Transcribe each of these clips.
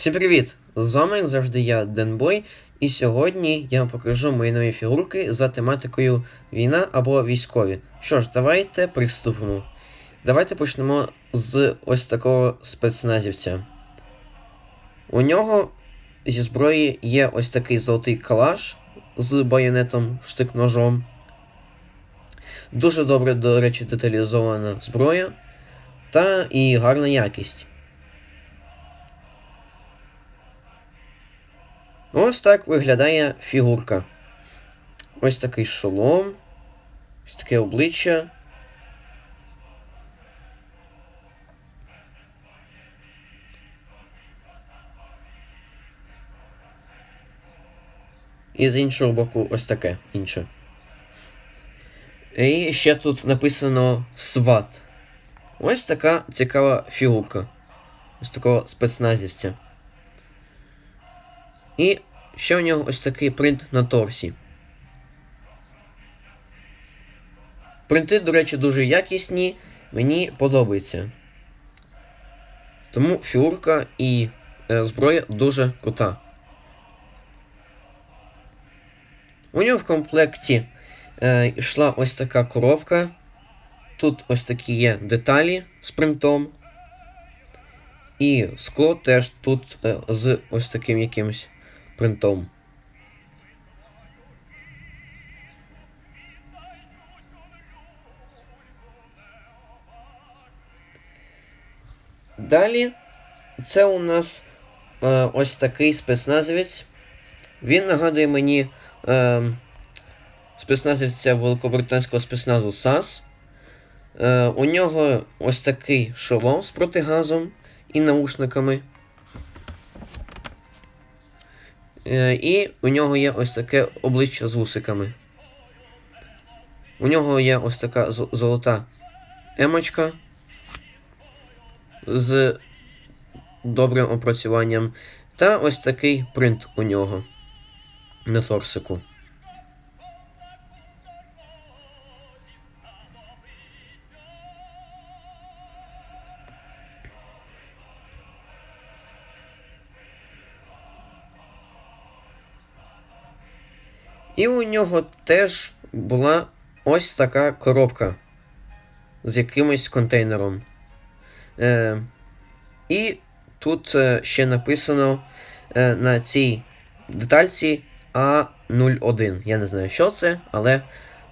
Всім привіт! З вами, як завжди, я Денбой, і сьогодні я вам покажу мої нові фігурки за тематикою війна або військові. Що ж, давайте приступимо. Давайте почнемо з ось такого спецназівця. У нього зі зброї є ось такий золотий калаш з байонетом, штик-ножом. Дуже добре, до речі, деталізована зброя та і гарна якість. Ось так виглядає фігурка. Ось такий шолом. Ось таке обличчя. І з іншого боку, ось таке інше. І ще тут написано SWAT. Ось така цікава фігурка. Ось такого спецназівця. І ще у нього ось такий принт на торсі. Принти, до речі, дуже якісні, мені подобається. Тому фігурка і е, зброя дуже крута. У нього в комплекті е, йшла ось така коробка. Тут ось такі є деталі з принтом. І скло теж тут е, з ось таким якимось принтом. Далі це у нас е, ось такий спецназівець. Він нагадує мені е, спецназівця великобританського спецназу САС. Е, у нього ось такий шолом з протигазом і наушниками. І у нього є ось таке обличчя з вусиками. У нього є ось така зо- золота емочка з добрим опрацюванням. Та ось такий принт у нього на торсику. І у нього теж була ось така коробка з якимось контейнером. Е, і тут е, ще написано е, на цій детальці А01. Я не знаю, що це, але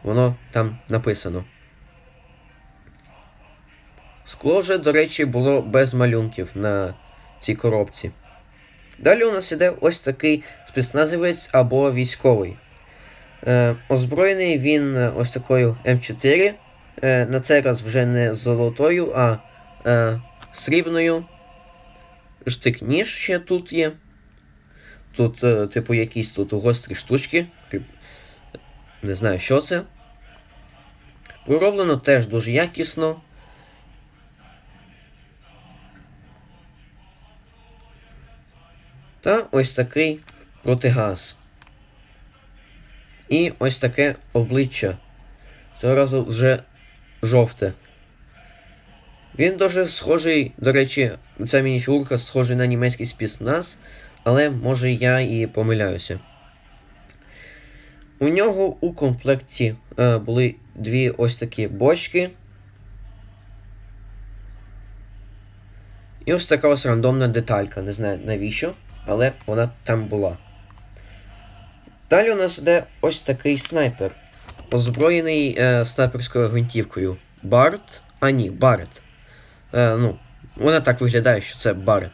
воно там написано. Скло вже, до речі, було без малюнків на цій коробці. Далі у нас іде ось такий спецназівець або військовий. Е, озброєний він е, ось такою М4. Е, на цей раз вже не золотою, а срібною. Штик-ніж ще тут є. Тут, типу, якісь тут гострі штучки. Не знаю, що це. Пророблено теж дуже якісно. Та ось такий протигаз. І ось таке обличчя. Цього разу вже жовте. Він дуже схожий, до речі, ця мініфігурка схожа на німецький спецназ, але може я і помиляюся. У нього у комплекті е, були дві ось такі бочки. І ось така ось рандомна деталька. Не знаю навіщо, але вона там була. Далі у нас йде ось такий снайпер, озброєний е, снайперською гвинтівкою. Барт. А ні, Барет. Е, ну, вона так виглядає, що це Барет.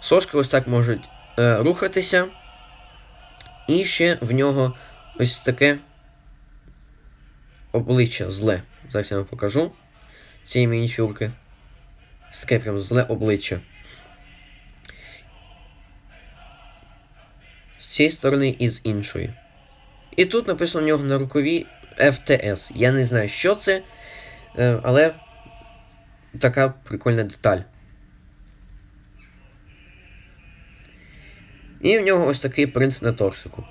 Сошки ось так можуть е, рухатися. І ще в нього ось таке обличчя зле. Зараз я вам покажу цієї мініфюрки. Ось таке прям зле обличчя. З цієї сторони і з іншої. І тут написано у нього на рукаві FTS. Я не знаю, що це, е, але така прикольна деталь. І в нього ось такий принт на торсику.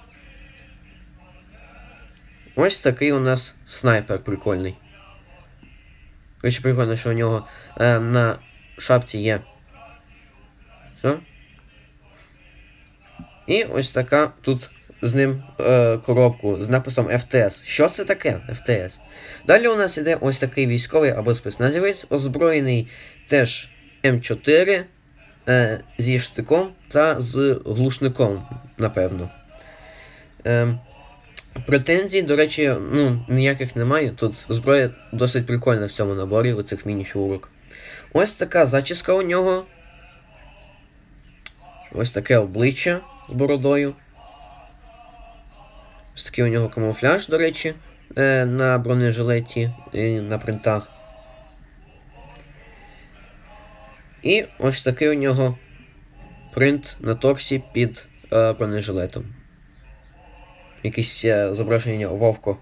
Ось такий у нас снайпер прикольний. Короче, прикольно, що у нього е, на шапці є. Все? І ось така тут з ним е, коробку з написом FTS. Що це таке? FTS. Далі у нас іде ось такий військовий або спецназівець, озброєний теж М4 е, зі штиком та з глушником, напевно. Е, претензій, до речі, ну, ніяких немає. Тут зброя досить прикольна в цьому наборі, у цих міні-фігурок. Ось така зачіска у нього. Ось таке обличчя бородою. Ось такий у нього камуфляж, до речі, е, на бронежилеті і на принтах. І ось такий у нього принт на торсі під е, бронежилетом. Якесь е, зображення вовко.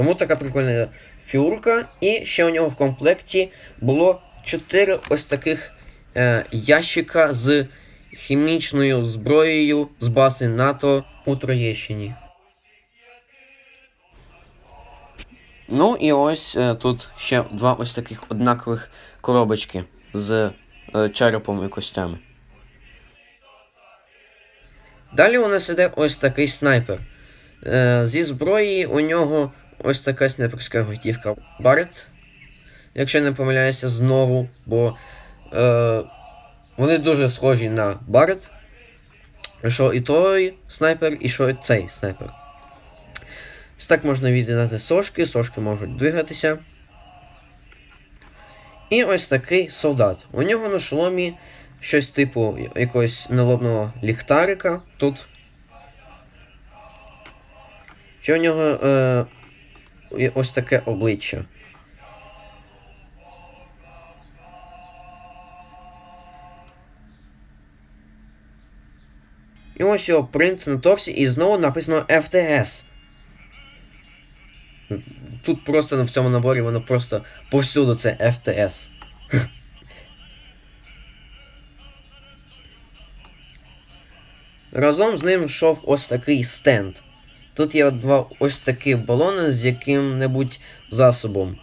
Тому така прикольна фігурка. І ще у нього в комплекті було 4 ось таких е, ящика з хімічною зброєю з бази НАТО у Троєщині. Ну і ось е, тут ще два ось таких однакових коробочки з е, черепом і костями. Далі у нас іде ось такий снайпер. Е, зі зброї у нього ось така снайперська гвинтівка Барет. Якщо я не помиляюся, знову, бо е, вони дуже схожі на Барет. Що і той снайпер, і що і цей снайпер. Ось так можна віддати сошки, сошки можуть двигатися. І ось такий солдат. У нього на шоломі щось типу якогось налобного ліхтарика тут. Що у нього е, ось таке обличчя. І ось його принт на торсі, і знову написано FTS. Тут просто в цьому наборі воно просто повсюду це FTS. Разом з ним йшов ось такий стенд. Тут є два ось такі балони з яким-небудь засобом.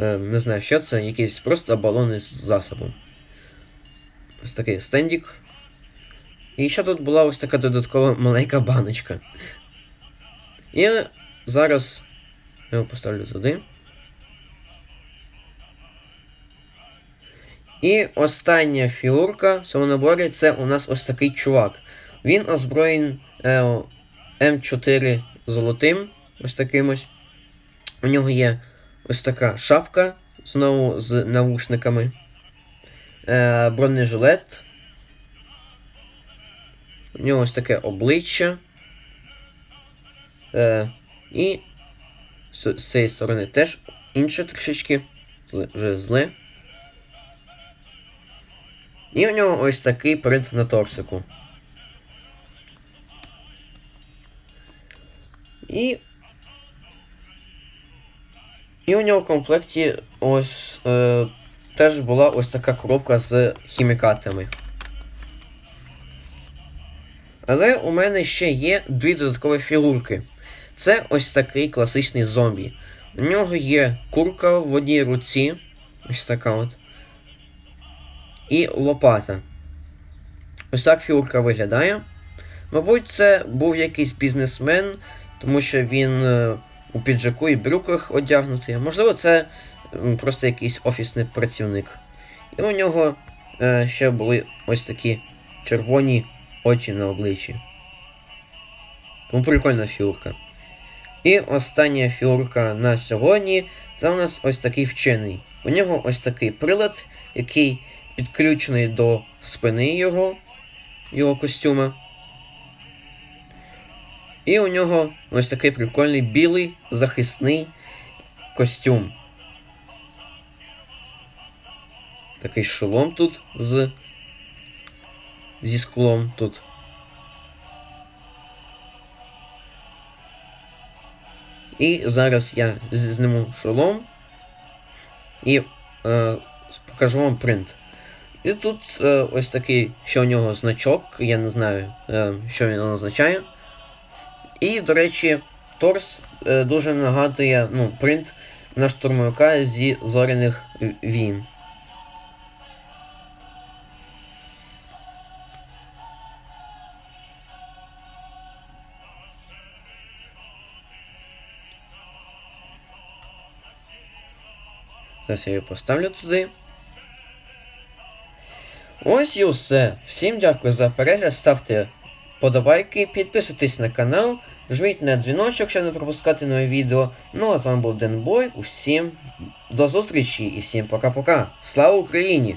Е, не знаю, що це, якісь просто балони з засобом. Ось такий стендік. І ще тут була ось така додаткова маленька баночка. І зараз я його поставлю туди. І остання фігурка в цьому наборі це у нас ось такий чувак. Він озброєн е, М4 золотим, ось таким ось. У нього є ось така шапка, знову з навушниками. Е, бронежилет. У нього ось таке обличчя. Е, і з, з цієї сторони теж інше трішечки. Вже зле. І у нього ось такий принт на торсику. І. І у нього в комплекті ось е, теж була ось така коробка з хімікатами. Але у мене ще є дві додаткові фігурки. Це ось такий класичний зомбі. У нього є курка в одній руці. Ось така от. І лопата. Ось так фігурка виглядає. Мабуть, це був якийсь бізнесмен, тому що він е, у піджаку і брюках одягнутий. Можливо, це просто якийсь офісний працівник. І у нього е, ще були ось такі червоні очі на обличчі. Тому прикольна фігурка. І остання фігурка на сьогодні це у нас ось такий вчений. У нього ось такий прилад, який підключений до спини його, його костюма. І у нього ось такий прикольний білий захисний костюм. Такий шолом тут з зі склом тут. І зараз я зніму шолом і е, покажу вам принт. І тут е, ось такий, що у нього значок, я не знаю, е, що він означає. І, до речі, торс е, дуже нагадує ну, принт на штурмовика зі зоряних війн. Зараз я її поставлю туди. Ось і все. Всім дякую за перегляд. Ставте подобайки, підписуйтесь на канал, жміть на дзвіночок, щоб не пропускати нові відео. Ну а з вами був Денбой. Усім до зустрічі і всім пока-пока. Слава Україні!